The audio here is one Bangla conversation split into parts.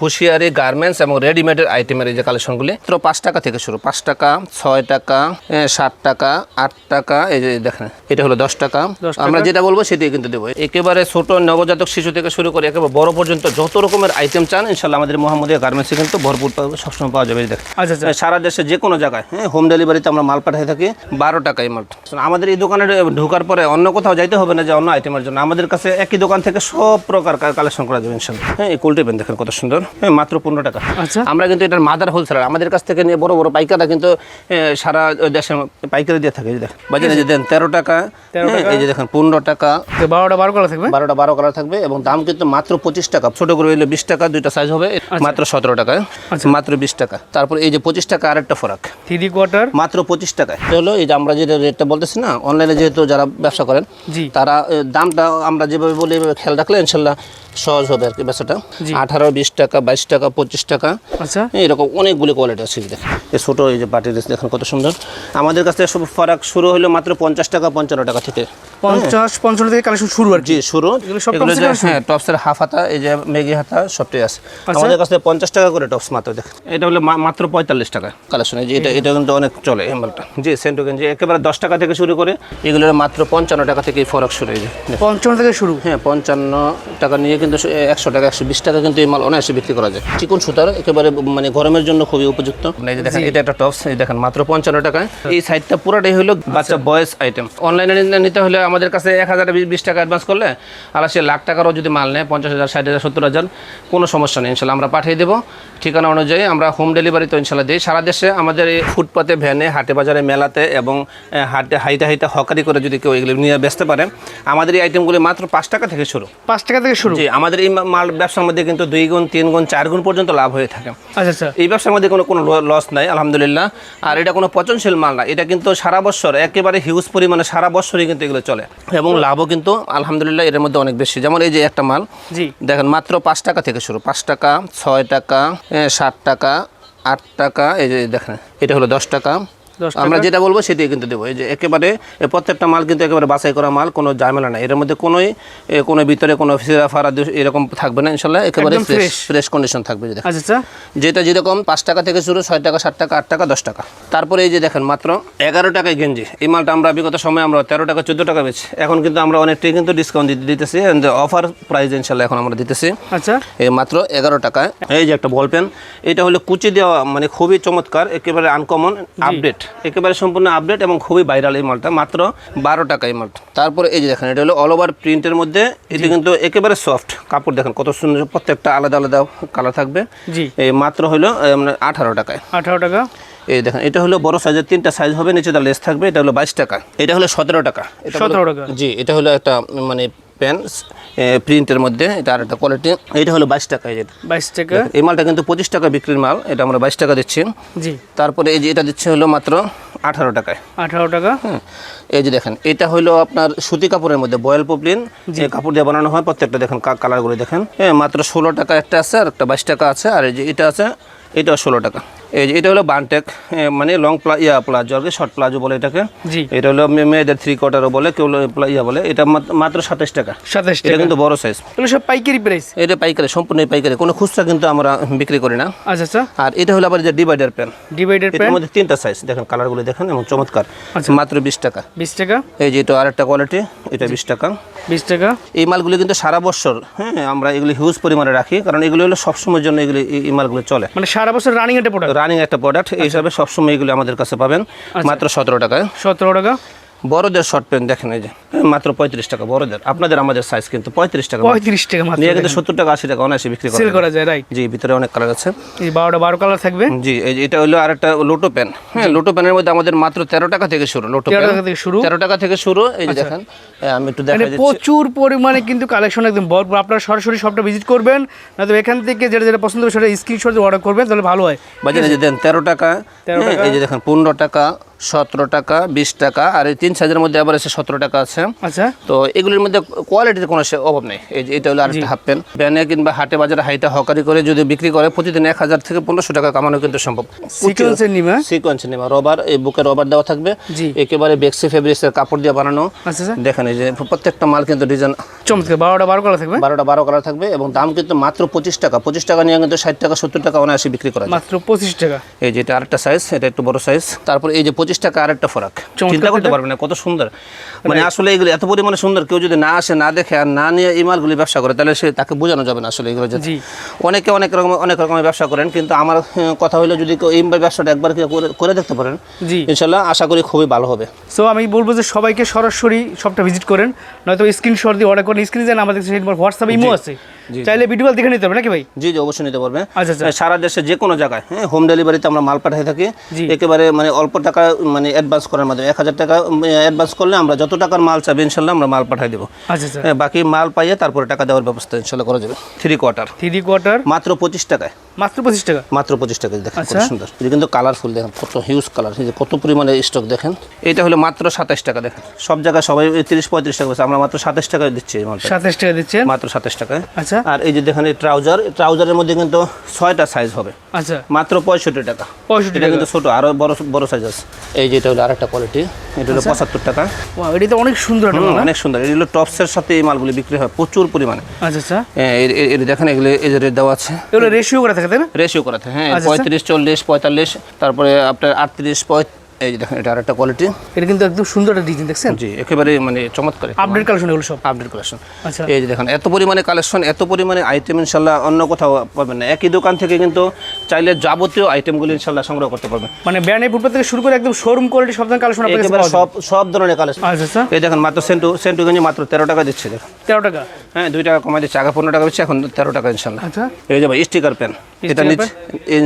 হুঁশিয়ারি গার্মেন্টস এবং রেডিমেডের আইটেমের এই যে কালেকশনগুলি মাত্র পাঁচ টাকা থেকে শুরু। পাঁচ টাকা ছয় টাকা সাত টাকা আট টাকা এই যে দেখেন এটা হলো দশ টাকা। আমরা যেটা বলব সেটাই কিন্তু দেবো। একেবারে ছোট নবজাতক শিশু থেকে শুরু করে একেবারে বড় পর্যন্ত যত রকমের আইটেম চান ইনশাল্লাহ আমাদের মোহাম্মদিয়া গার্মেন্টসে কিন্তু ভরপুর সবসময় পাওয়া যাবে দেখেন। আচ্ছা আচ্ছা। সারা দেশে যে কোনো জায়গায় হ্যাঁ হোম ডেলিভারিতে আমরা মাল পাঠিয়ে থাকি বারো টাকায় মাল। আমাদের এই দোকানে ঢোকার পরে অন্য কোথাও যাইতে হবে না যে অন্য আইটেমের জন্য। আমাদের কাছে একই দোকান থেকে সব প্রকার কালেকশন করা যাবে ইনশাল্লাহ। হ্যাঁ এই কোল্টি পেন দেখেন কত সুন্দর। হ্যাঁ মাত্র পনেরো টাকা। আচ্ছা। আমরা কিন্তু এটার মাদার হোলসেলার আমাদের কাছ থেকে নিয়ে বড় বড় পাইকাররা কিন্তু সারা দেশে পাইকারি দিয়ে থাকে দেখেন। বাজারে যে দেন তেরো টাকা হ্যাঁ, এই যে দেখেন পনেরো টাকা। বারোটা বারো করা থাকবে? বারোটা বারো কালার থাকবে এবং দাম কিন্তু মাত্র পঁচিশ টাকা। ছোট করে হইলে বিশ টাকা দুইটা সাইজ হবে মাত্র সতেরো টাকা মাত্র বিশ টাকা। তারপর এই যে পঁচিশ টাকা আরেকটা ফরাক। Three quarter. মাত্র পঁচিশ টাকা হলো এই যে আমরা যে রেটটা বলতেছি না অনলাইনে যেহেতু যারা ব্যবসা করেন তারা দামটা আমরা যেভাবে বলি খেয়াল রাখলে ইনশাল্লাহ সহজ হবে আর কি ব্যবসাটা। আঠারো বিশ টাকা বাইশ টাকা পঁচিশ টাকা। আচ্ছা। এরকম অনেকগুলি কোয়ালিটি আছে দেখেন। এই ছোটো এই যে পার্টি ড্রেস দেখেন কত সুন্দর। আমাদের কাছে ফারাক শুরু হলো মাত্র পঞ্চাশ টাকা পঞ্চান্ন টাকা থেকে। পঞ্চাশ পঞ্চান্ন থেকে কালেকশন শুরু আর জি শুরু। এগুলো যে হ্যাঁ টপসের হাফ হাতা এই যে মেগি হাতা সবটাই আছে। আচ্ছা। আমাদের কাছে পঞ্চাশ টাকা করে টপস মাত্র দেখ। এটা হলো মাত্র পঁয়তাল্লিশ টাকা। কালেকশন এই যে এটা এটা কিন্তু অনেক চলে এই মালটা। জি সেন্টু গেঞ্জি একেবারে দশ টাকা থেকে শুরু করে এগুলো মাত্র পঞ্চান্ন টাকা থেকে ফরক শুরু এই যে দেখেন। পঞ্চান্ন থেকে শুরু? হ্যাঁ পঞ্চান্ন টাকা নিয়ে কিন্তু একশো টাকা একশো বিশ টাকা কিন্তু এই মাল অনায়াসে বিক্রি করা যায়। চিকন সুতার একেবারে মানে গরমের জন্য খুবই উপযুক্ত। এই যে দেখেন এটা একটা টপস এই দেখেন মাত্র পঞ্চান্ন টাকায়। এই সাইডটা পুরোটাই হলো বাচ্চা বয়েস আইটেম অনলাইনে নিতে হলে আমাদের কাছে এক হাজার বিশ টাকা অ্যাডভান্স করলে আর সে লাখ টাকারও যদি মাল নেয় পঞ্চাশ হাজার ষাট হাজার সত্তর হাজার কোনো সমস্যা নেই ইনশাল্লাহ আমরা পাঠিয়ে দেবো। ঠিকানা অনুযায়ী আমরা হোম ডেলিভারি তো ইনশাল্লাহ দিই। সারা দেশে আমাদের এই ফুটপাতে ভ্যানে হাটে বাজারে মেলাতে এবং হাটে হাইটা হাইটা হকারি করে যদি কেউ এগুলো নিয়ে বেচতে পারে আমাদের এই আইটেমগুলি মাত্র পাঁচ টাকা থেকে শুরু। পাঁচ টাকা থেকে শুরু? জি আমাদের এই মাল ব্যবসার মধ্যে কিন্তু দুই গুণ তিন গুণ চার গুণ পর্যন্ত লাভ হয়ে থাকে। আচ্ছা আচ্ছা। এই ব্যবসার মধ্যে কোনো কোনো লস নাই আলহামদুলিল্লাহ। আর এটা কোনো পচনশীল মাল না এটা কিন্তু সারা বছর একেবারে হিউজ পরিমাণে সারা বছরই কিন্তু এগুলো চলে। এবং লাভও কিন্তু আলহামদুলিল্লাহ এর মধ্যে অনেক বেশি। যেমন এই যে একটা মাল জি। দেখেন মাত্র পাঁচ টাকা থেকে শুরু। পাঁচ টাকা ছয় টাকা সাত টাকা আট টাকা এই যে দেখেন এটা হলো দশ টাকা। আমরা যেটা বলব সেটাই কিন্তু দেবো। এই যে একেবারে প্রত্যেকটা মাল কিন্তু একেবারে বাছাই করা মাল কোনো ঝামেলা নাই। এর মধ্যে কোনোই কোনো ভিতরে কোনো ফিরা ফারা এরকম থাকবে না ইনশাল্লাহ। একেবারে ফ্রেশ ফ্রেশ কন্ডিশন থাকবে যে দেখেন। আচ্ছা আচ্ছা। যেটা যেরকম পাঁচ টাকা থেকে শুরু ছয় টাকা সাত টাকা আট টাকা দশ টাকা। তারপরে এই যে দেখেন মাত্র এগারো টাকায় গেঞ্জি। এই মালটা আমরা বিগত সময় আমরা তেরো টাকা চোদ্দ টাকা বেছি এখন কিন্তু আমরা অনেকটাই কিন্তু ডিসকাউন্ট দিতে দিতেছি অফার প্রাইস ইনশাল্লাহ এখন আমরা দিতেছি। আচ্ছা। এই মাত্র এগারো টাকায়। এই যে একটা বল পেন এটা হলো কুচি দেওয়া মানে খুবই চমৎকার একেবারে আনকমন আপডেট একেবারে সম্পূর্ণ আপডেট এবং খুবই ভাইরাল এই মালটা মাত্র বারো টাকা এই মালটা। তারপরে এই যে দেখেন এটা হলো অল ওভার প্রিন্টের মধ্যে এটা কিন্তু একেবারে সফট কাপড় দেখেন কত সুন্দর প্রত্যেকটা আলাদা আলাদা কালার থাকবে। জি। এই মাত্র হলো আঠারো টাকায়। আঠারো টাকা। এই দেখেন এটা হলো বড় সাইজের তিনটা সাইজ হবে নিচে তার লেস থাকবে এটা হলো বাইশ টাকা। এটা হলো সতেরো টাকা। সতেরো টাকা। জি এটা হলো একটা মানে প্যান প্রিন্টের মধ্যে এটা আর একটা কোয়ালিটি এটা হলো বাইশ টাকা এই বাইশ টাকা। এই মালটা কিন্তু পঁচিশ টাকা বিক্রির মাল এটা আমরা বাইশ টাকা দিচ্ছি। জি। তারপরে এই যে এটা দিচ্ছে হলো মাত্র আঠারো টাকায়। আঠারো টাকা। হ্যাঁ এই যে দেখেন এটা হলো আপনার সুতি কাপড়ের মধ্যে বয়েল পপলিন যে কাপড় দিয়ে বানানো হয় প্রত্যেকটা দেখেন কালারগুলো দেখেন। হ্যাঁ মাত্র ষোলো টাকা একটা আছে আর একটা বাইশ টাকা আছে আর এই যে এটা আছে এটাও ষোলো টাকা। এই যে এটা হলো বানটেক মানে লং প্লা ইয়া প্লাজো আর কি শর্ট প্লাজো বলে এটাকে। জি। এটা হলো মেয়েদের থ্রি কোয়ার্টারও বলে কেউ ইয়া বলে। এটা মাত্র সাতাশ টাকা। সাতাশ এটা টাকা। কিন্তু বড় সাইজ এগুলো সব পাইকারি প্রাইস এটা পাইকারি সম্পূর্ণ পাইকারি। কোনো খুচরা কিন্তু আমরা বিক্রি করি না। আচ্ছা আচ্ছা। আর এটা হলো আবার যে ডিভাইডার প্যান ডিভাইডেড এটার প্যান্ট মধ্যে তিনটা সাইজ দেখেন কালারগুলো দেখেন এবং চমৎকার। আচ্ছা। মাত্র বিশ টাকা। বিশ টাকা? এই যে এটা আরেকটা কোয়ালিটি এটা বিশ টাকা। বিশ টাকা? এই মালগুলো কিন্তু সারা বছর হ্যাঁ আমরা এগুলি হিউজ পরিমাণে রাখি কারণ এগুলো হলো সবসময়ের জন্য এগুলি এই- মালগুলো চলে। মানে সারা বছর রানিং একটা প্রোডাক্ট রানিং একটা প্রোডাক্ট এই হিসাবে সবসময় এগুলো আমাদের কাছে পাবেন মাত্র সতেরো টাকায়। সতেরো টাকা? বড়দের শর্ট প্যান্ট দেখেন এই যে। মাত্র পঁয়ত্রিশ টাকা বড়দের। আপনাদের আমাদের সাইজ কিন্তু পঁয়ত্রিশ টাকা পঁয়ত্রিশ টাকা নিয়ে কিন্তু সত্তর টাকা আশি টাকা অনায়াসে বিক্রি সেল করা যায় রাইট জি ভিতরে অনেক কালার আছে। এই বারোটা বারো কালার থাকবে? জি এটা হলো আরেকটা লোটো পেন হ্যাঁ লোটো পেনের মধ্যে আমাদের মাত্র তেরো টাকা থেকে শুরু লোটো তেরো টাকা থেকে শুরু? তেরো টাকা থেকে শুরু এই যে দেখেন আমি একটু দেখা মানে প্রচুর পরিমাণে কিন্তু কালেকশন একদম ভরপুর। আপনারা সরাসরি সবটা ভিজিট করবেন নয়তো এখান থেকে যেটা যেটা পছন্দ হবে সেটা স্ক্রিনশট অর্ডার করবেন তাহলে ভালো হয়। বাজারে যে দেন তেরো টাকা 13 হ্যাঁ, এই যে দেখেন পনেরো টাকা সতেরো টাকা বিশ টাকা আর এই তিন সাইজের মধ্যে আবার এসে সতেরো টাকা আছে। আচ্ছা। তো এগুলির মধ্যে কোয়ালিটির কোনো অভাব নেই। এই যে এটা হলো আরেকটা হাফ প্যান্ট ব্যানে কিংবা হাটে বাজারে হাইটা হকারি করে যদি বিক্রি করে প্রতিদিন এক হাজার থেকে পনেরোশো টাকা কামানো কিন্তু সম্ভব। সিকোয়েন্সের নিমা? সিকোয়েন্স নেওয়া রবার এই বুকে রবার দেওয়া থাকবে। একেবারে বেক্সি ফেব্রিক্সের কাপড় দিয়ে বানানো। আচ্ছা আচ্ছা। দেখেন এই যে প্রত্যেকটা মাল কিন্তু ডিজাইন চমৎকার। বারোটা বারো করা থাকবে? বারোটা বারো কালার থাকবে এবং দাম কিন্তু মাত্র পঁচিশ টাকা। পঁচিশ টাকা নিয়ে কিন্তু ষাট টাকা সত্তর টাকা অনায়াসে বিক্রি করা মাত্র পঁচিশ টাকা। এই যে এটা আরেকটা সাইজ এটা একটু বড় সাইজ তারপর এই যে পঁচিশ টাকা আরেকটা ফরাক। চিন্তা করতে। পারবেন না কত সুন্দর। মানে আসলে এগুলো এত পরিমাণে সুন্দর কেউ যদি না আসে না দেখে আর না নিয়ে এই মালগুলি ব্যবসা করে তাহলে সে তাকে বোঝানো যাবে না আসলে এগুলো যদি। অনেকে অনেক রকম অনেক রকমের ব্যবসা করেন কিন্তু আমার কথা হলো যদি কেউ এই ব্যবসাটা একবার কেউ করে- করে দেখতে পারেন জি। ইনশাল্লাহ আশা করি খুবই ভালো হবে। সো আমি বলব যে সবাইকে সরাসরি সবটা ভিজিট করেন নয়তো স্ক্রিনশট দিয়ে অর্ডার করেন। স্ক্রিনে যান আমাদের হোয়াটসঅ্যাপ ইমো আছে। চাইলে ভিডিও কল দেখে নিতে হবে নাকি ভাই? জি জি অবশ্যই নিতে পারবে। আচ্ছা, আচ্ছা। সারা দেশে যে কোনো জায়গায় হ্যাঁ হোম ডেলিভারিতে আমরা মাল পাঠিয়ে থাকি। একেবারে মানে অল্প টাকা মানে অ্যাডভান্স করার মাধ্যমে। এক হাজার টাকা অ্যাডভান্স করলে আমরা যত টাকার মাল চাবে ইনশাল্লাহ আমরা মাল পাঠিয়ে দেবো। আচ্ছা আচ্ছা। বাকি মাল পাইয়ে তারপরে টাকা দেওয়ার ব্যবস্থা ইনশাল্লাহ করা যাবে। থ্রি কোয়ার্টার থ্রি কোয়ার্টার মাত্র পঁচিশ টাকায়। মাত্র পঁচিশ টাকা? মাত্র পঁচিশ টাকা দেখেন কত। সুন্দর। এটা কিন্তু কালারফুল দেখেন কত হিউজ কালার এই যে কত পরিমাণে স্টক দেখেন। এটা হলো মাত্র সাতাশ টাকা দেখেন। সব জায়গায় সবাই তিরিশ পঁয়ত্রিশ টাকা আমরা মাত্র সাতাশ টাকায় দিচ্ছি সাতাশ টাকা দিচ্ছেন? মাত্র সাতাশ টাকায়। আচ্ছা আর এই যে দেখেন এই ট্রাউজার ট্রাউজারের মধ্যে কিন্তু ছয়টা সাইজ হবে। আচ্ছা। মাত্র পঁয়ষট্টি টাকা। পঁয়ষট্টি টাকা কিন্তু ছোট আরও বড় বড় সাইজ আছে। এই যে এটা হলো আরেকটা কোয়ালিটি এটা হলো পঁচাত্তর টাকা। এটি তো অনেক সুন্দর না? অনেক সুন্দর। এগুলো টপসের সাথে এই মালগুলি বিক্রি হয় প্রচুর পরিমাণে। আচ্ছা আচ্ছা। হ্যাঁ, এর দেখেন এগুলো এই যে রেট দেওয়া আছে। এগুলো রেশিও করা থাকে তাই না? রেশিও করাতে হ্যাঁ আচ্ছা, আচ্ছা। পঁয়ত্রিশ চল্লিশ পঁয়তাল্লিশ তারপরে আপনার আটত্রিশ পঁয় এই যে দেখেন এটা আরেকটা কোয়ালিটি এটা কিন্তু একদম সুন্দর একটা ডিজাইন দেখছেন? জি একেবারে মানে চমৎকার আপডেট কালেকশন এগুলো সব। আপডেট কালেকশন আচ্ছা। এই যে দেখেন এত পরিমাণে কালেকশন এত পরিমাণে আইটেম ইনশাল্লাহ অন্য কোথাও পাবেন না। একই দোকান থেকে কিন্তু চাইলে যাবতীয় আইটেমগুলি ইনশাল্লাহ সংগ্রহ করতে পারবেন। মানে ব্যান্ড ফুটপাত থেকে শুরু করে একদম শোরুম কোয়ালিটি সব ধরনের কালেকশন যাবে। সব সব ধরনের কালেকশন আচ্ছা আচ্ছা। এই দেখেন মাত্র সেন্টু সেন্টু গঞ্জি মাত্র তেরো টাকা দিচ্ছে দেখেন। তেরো টাকা? হ্যাঁ দুই টাকা কমাই দিচ্ছে আগে পনেরো টাকা দিচ্ছে এখন তেরো টাকা ইনশাল্লাহ আচ্ছা। এই যে ভাই স্টিকার পেন এটা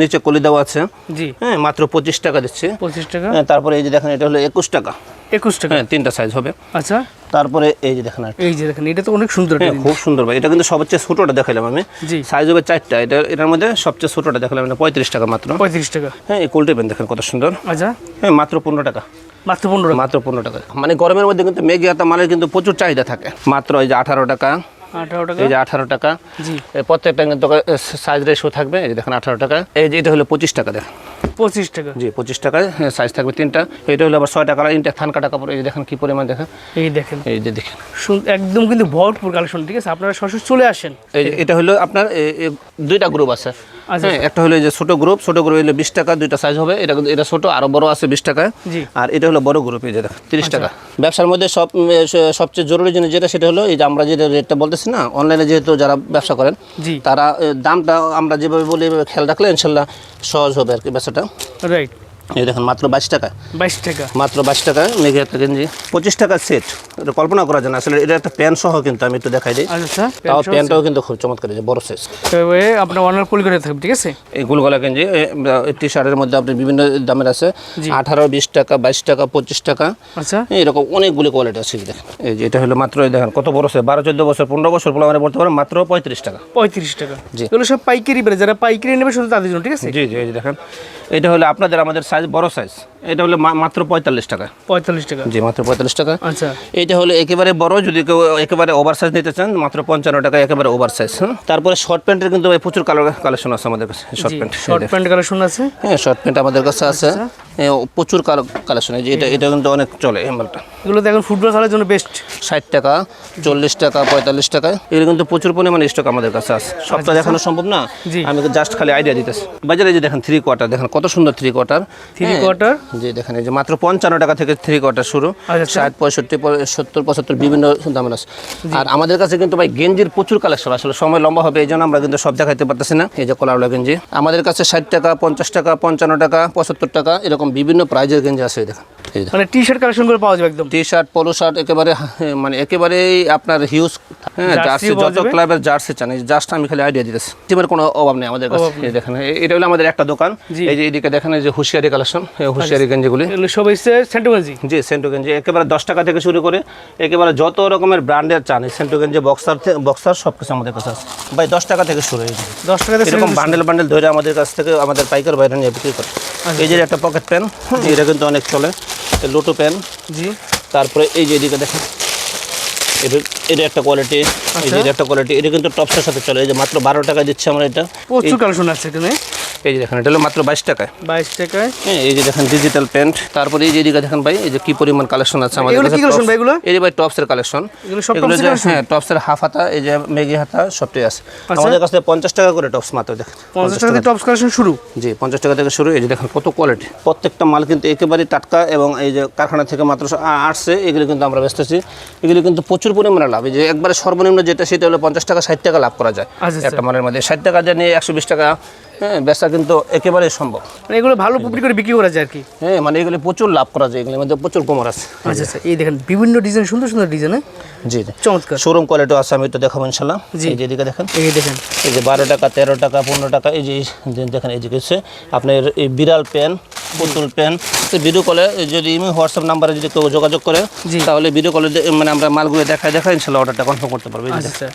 নিচে কলি দেওয়া আছে। জি। হ্যাঁ মাত্র পঁচিশ টাকা দিচ্ছে। পঁচিশ টাকা। হ্যাঁ তারপরে এই যে দেখেন এটা হলো একুশ টাকা। একুশ টাকা। হ্যাঁ তিনটা সাইজ হবে। আচ্ছা। তারপরে এই যে দেখেন এই যে দেখেন এটা তো অনেক সুন্দর হ্যাঁ খুব সুন্দর ভাই। এটা কিন্তু সবচেয়ে ছোটোটা দেখালাম আমি। জি। সাইজ হবে চারটা। এটা এটার মধ্যে সবচেয়ে ছোটোটা দেখালাম এটা পঁয়ত্রিশ টাকা মাত্র। পঁয়ত্রিশ টাকা। হ্যাঁ এই কোল্টে পেন দেখেন কত সুন্দর। আচ্ছা। হ্যাঁ মাত্র পনেরো টাকা। মাত্র পনেরো মাত্র পনেরো টাকা। মানে গরমের মধ্যে কিন্তু মেঘি মালের কিন্তু প্রচুর চাহিদা থাকে। মাত্র এই যে আঠারো টাকা। এই যে আঠারো টাকা। জি। এই প্রত্যেকটা কিন্তু সাইজ রেশো থাকবে। এই যে দেখেন আঠারো টাকা। এই যে এটা হলো পঁচিশ টাকা দেখেন। পঁচিশ টাকা। জি পঁচিশ টাকায় সাইজ থাকবে তিনটা। এটা হলো আবার ছয় টাকা ইনটা থান কাটা কাপড়। এই যে দেখেন কি পরিমাণ দেখেন। এই দেখেন। এই যে দেখেন। একদম কিন্তু ভরপুর কালেকশন ঠিক আছে? আপনারা সরাসরি চলে আসেন। এই এটা হলো আপনার দুইটা গ্রুপ আছে। হ্যাঁ একটা হলো যে ছোট গ্রুপ ছোট গ্রুপ হলো বিশ টাকা দুইটা সাইজ হবে। এটা এটা ছোট আরও বড় আছে বিশ টাকা। আর এটা হলো বড় গ্রুপ এই যে তিরিশ টাকা। ব্যবসার মধ্যে সব সবচেয়ে জরুরি জিনিস যেটা সেটা হলো এই যে আমরা যেটা রেটটা বলতেছি না অনলাইনে যেহেতু যারা ব্যবসা করেন তারা দামটা আমরা যেভাবে বলি খেয়াল রাখলে ইনশাল্লাহ সহজ হবে আর কি ব্যবসাটা। রাইট এই দেখেন মাত্র বাইশ টাকা। বাইশ টাকা। মাত্র বাইশ টাকা মেঘে একটা গেঞ্জি। পঁচিশ টাকার সেট এটা কল্পনা করা যায় না আসলে এটা একটা প্যান্ট সহ কিন্তু আমি একটু দেখাই দিই। আচ্ছা তাও প্যান্টটাও কিন্তু খুব চমৎকার যে বড় সাইজ আপনার অনার কুল করে থাকবে ঠিক আছে? এই গুলগলা গেঞ্জি টি শার্টের মধ্যে আপনি বিভিন্ন দামের আছে। আঠারো বিশ টাকা বাইশ টাকা পঁচিশ টাকা। আচ্ছা। এরকম অনেকগুলি কোয়ালিটি আছে এই যে দেখেন। এই যে এটা হলো মাত্র দেখেন কত বড় সাইজ বারো চোদ্দ বছর পনেরো বছর পোলা মানে বলতে পারেন মাত্র পঁয়ত্রিশ টাকা। পঁয়ত্রিশ টাকা। জি। এগুলো সব পাইকারি বেড়ে যারা পাইকারি নেবে শুধু তাদের জন্য ঠিক আছে? জি জি দেখেন। এটা হলো আপনাদের আমাদের সাইজ বড় সাইজ। এটা হলো মাত্র পঁয়তাল্লিশ টাকা। পঁয়তাল্লিশ টাকা। জি মাত্র পঁয়তাল্লিশ টাকা। আচ্ছা। এইটা হলো একেবারে বড় যদি কেউ একেবারে ওভার সাইজ নিতে চান মাত্র পঞ্চান্ন টাকা একেবারে ওভার সাইজ হ্যাঁ তারপরে শর্ট প্যান্টের কিন্তু প্রচুর কালার কালেকশন আছে আমাদের কাছে short pant. Short pant collection আছে? হ্যাঁ শর্ট প্যান্ট আমাদের কাছে আছে। এ, প্রচুর কালেকশন আছে এটা এটা কিন্তু অনেক চলে মালটা। এগুলো দেখেন ফুটবল খেলার জন্য বেস্ট ষাট টাকা চল্লিশ টাকা পঁয়তাল্লিশ টাকা এগুলো কিন্তু প্রচুর পরিমাণে স্টক আমাদের কাছে আছে। সবটা দেখানো সম্ভব না। আমি জাস্ট খালি আইডিয়া দিতেছি। বাজারে যে দেখেন থ্রি কোয়ার্টার দেখেন কত সুন্দর থ্রি কোয়ার্টার থ্রি কোয়ার্টার জি দেখেন এই যে মাত্র পঞ্চান্ন টাকা থেকে থ্রি কোয়ার্টার শুরু। আচ্ছা। ষাট পঁয়ষট্টি সত্তর পঁচাত্তর বিভিন্ন দামের আছে। আর আমাদের কাছে কিন্তু ভাই গেঞ্জির প্রচুর কালেকশন আসলে সময় লম্বা হবে এই জন্য আমরা কিন্তু সব দেখাইতে পারতেছি না। এই যে কলারওয়ালা গেঞ্জি। আমাদের কাছে ষাট টাকা পঞ্চাশ টাকা পঞ্চান্ন টাকা পঁচাত্তর টাকা এরকম বিভিন্ন প্রাইজের গেঞ্জি আছে দেখেন। মানে টি শার্ট কালেকশন করে পাওয়া যাবে একদম। টি শার্ট পোলো শার্ট একেবারে হ্যাঁ, মানে একেবারেই আপনার হিউজ হ্যাঁ জার্সি যত? ক্লাবের জার্সি চান জাস্ট আমি খালি আইডিয়া দিতেছি। টিমের কোনো অভাব নেই আমাদের কাছে। দেখেন এটা হলো আমাদের একটা দোকান। এই যে এদিকে দেখেন যে হুঁশিয়ারি কালেকশন হুঁশিয়ারি গেঞ্জিগুলি। এগুলো সব এসছে সেন্টোমেজি জি সেন্টু গেঞ্জি একেবারে দশ টাকা থেকে শুরু করে একেবারে যত রকমের ব্র্যান্ডের চান সেন্টু গেঞ্জি বক্সার বক্সার সব কিছু আমাদের কাছে আছে। ভাই দশ টাকা থেকে শুরু এই যে। দশ টাকা দিয়ে এরকম বান্ডেল বান্ডেল ধরে আমাদের কাছ থেকে আমাদের পাইকার বাইরে নিয়ে বিক্রি করে। এই যে একটা পকেট পেন এটা কিন্তু অনেক চলে। লুটু প্যান। জি। তারপরে এই যে এদিকে দেখেন। এটা এটা একটা কোয়ালিটি আচ্ছা। এটা একটা কোয়ালিটি এটা কিন্তু টপসের সাথে চলে। এই যে মাত্র বারো টাকা দিচ্ছে আমরা এটা। প্রচুর কালেকশন আছে এখানে। এই যে দেখেন এটা হলো মাত্র বাইশ টাকায়। বাইশ টাকায়। হ্যাঁ এই যে দেখেন ডিজিটাল প্যান্ট তারপরে এই যে এদিকে দেখেন ভাই এই যে কি পরিমাণ কালেকশন আছে আমাদের কাছে এগুলো? এই যে ভাই টপসের কালেকশন এগুলো এগুলো tops এর যে হ্যাঁ টপসের হাফ হাতা এই যে মেগি হাতা সবটাই আছে। আচ্ছা। আমাদের কাছে পঞ্চাশ টাকা করে টপস মাত্র দেখেন পঞ্চাশ টাকা টপস কালেকশন শুরু? জি পঞ্চাশ টাকা থেকে শুরু এই যে দেখেন কত কোয়ালিটি প্রত্যেকটা মাল কিন্তু একেবারে টাটকা এবং এই যে কারখানা থেকে মাত্র আসছে এগুলো কিন্তু আমরা বেচতেছি এগুলো কিন্তু প্রচুর পরিমাণে লাভ। এই যে একবারে সর্বনিম্ন যেটা সেটা হলো পঞ্চাশ টাকা ষাট টাকা লাভ করা যায় আচ্ছা, একটা মালের মধ্যে। ষাট টাকা দিয়ে নিয়ে একশো বিশ টাকা হ্যাঁ বেচা কিন্তু একেবারেই সম্ভব। মানে এগুলো ভালো পুকুরি করে বিক্রি করা যায় আর কি? হ্যাঁ মানে এগুলো প্রচুর লাভ করা যায় এগুলোর মধ্যে প্রচুর কমর আছে। আচ্ছা আচ্ছা এই দেখেন বিভিন্ন ডিজাইন সুন্দর সুন্দর ডিজাইন জি জি। চমৎকার। শোরুম কোয়ালিটি আছে আমি তো দেখাবো ইনশাল্লাহ জি। এই যে দেখেন। এই দেখেন। এই যে বারো টাকা তেরো টাকা পনেরো টাকা এই যে দেখেন এই যে হচ্ছে আপনার এই বিড়াল পেন পুতুল পেন ভিডিও কলে যদি ইমি হোয়াটসঅ্যাপ নাম্বারে যদি কেউ যোগাযোগ করে। তাহলে ভিডিও কলে মানে আমরা মালগুলো দেখায় দেখায় ইনশাল্লাহ অর্ডারটা কনফার্ম করতে পারব এই যে আচ্ছা।